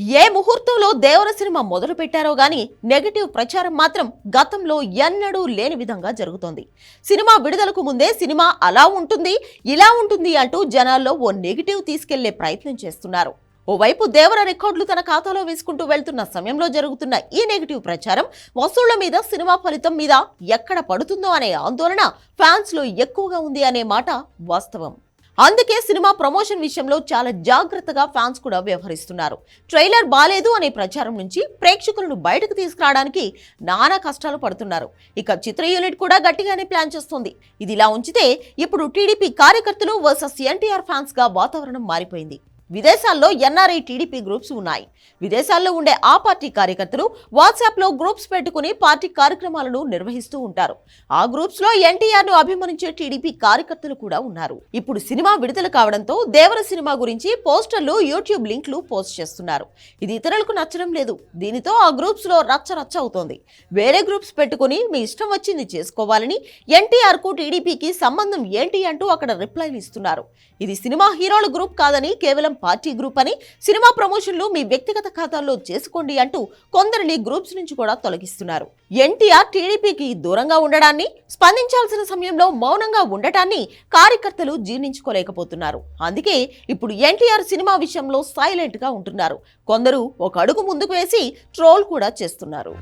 ఏ ముహూర్తంలో దేవర సినిమా మొదలు పెట్టారో గాని నెగటివ్ ప్రచారం మాత్రం గతంలో ఎన్నడూ లేని విధంగా జరుగుతోంది. సినిమా విడుదలకు ముందే సినిమా అలా ఉంటుంది ఇలా ఉంటుంది అంటూ జనాల్లో ఓ నెగిటివ్ తీసుకెళ్ళే ప్రయత్నం చేస్తున్నారు. ఓవైపు దేవర రికార్డులు తన ఖాతాలో వేసుకుంటూ వెళ్తున్న సమయంలో జరుగుతున్న ఈ నెగిటివ్ ప్రచారం వసూళ్ళ మీద సినిమా ఫలితం మీద ఎక్కడ పడుతుందో అనే ఆందోళన ఫ్యాన్స్లో ఎక్కువగా ఉంది అనే మాట వాస్తవం. అందుకే సినిమా ప్రమోషన్ విషయంలో చాలా జాగ్రత్తగా ఫ్యాన్స్ కూడా వ్యవహరిస్తున్నారు. ట్రైలర్ బాలేదు అనే ప్రచారం నుంచి ప్రేక్షకులను బయటకు తీసుకురావడానికి నానా కష్టాలు పడుతున్నారు. ఇక చిత్ర యూనిట్ కూడా గట్టిగానే ప్లాన్ చేస్తుంది. ఇది ఇలా ఉంచితే ఇప్పుడు టీడీపీ కార్యకర్తలు వర్సెస్ ఎన్టీఆర్ ఫ్యాన్స్గా వాతావరణం మారిపోయింది. విదేశాల్లో ఎన్ఆర్ఐ టీడీపీ గ్రూప్స్ ఉన్నాయి. విదేశాల్లో ఉండే ఆ పార్టీ కార్యకర్తలు వాట్సాప్లో గ్రూప్స్ పెట్టుకుని పార్టీ కార్యక్రమాలను నిర్వహిస్తూ ఉంటారు. ఆ గ్రూప్స్లో ఎన్టీఆర్ను అభిమానించే టీడీపీ కార్యకర్తలు కూడా ఉన్నారు. ఇప్పుడు సినిమా విడుదల కావడంతో దేవర సినిమా గురించి పోస్టర్లు యూట్యూబ్ లింక్లు పోస్ట్ చేస్తున్నారు. ఇది ఇతరులకు నచ్చడం లేదు. దీనితో ఆ గ్రూప్స్లో రచ్చ రచ్చ అవుతోంది. వేరే గ్రూప్స్ పెట్టుకుని మీ ఇష్టం వచ్చింది చేసుకోవాలని ఎన్టీఆర్కు టీడీపీకి సంబంధం ఏంటి అంటూ అక్కడ రిప్లైలు ఇస్తున్నారు. ఇది సినిమా హీరోల గ్రూప్ కాదని కేవలం పార్టీ గ్రూప్ అని సినిమా ప్రమోషన్లు మీ వ్యక్తిగత ఖాతాల్లో చేసుకోండి అంటూ కొందరిని గ్రూప్స్ నుంచి కూడా తొలగిస్తున్నారు. ఎన్టీఆర్ టీడీపీకి దూరంగా ఉండడాన్ని స్పందించాల్సిన సమయంలో మౌనంగా ఉండటాన్ని కార్యకర్తలు జీర్ణించుకోలేకపోతున్నారు. అందుకే ఇప్పుడు ఎన్టీఆర్ సినిమా విషయంలో సైలెంట్గా ఉంటున్నారు. కొందరు ఒక అడుగు ముందుకు వేసి ట్రోల్ కూడా చేస్తున్నారు.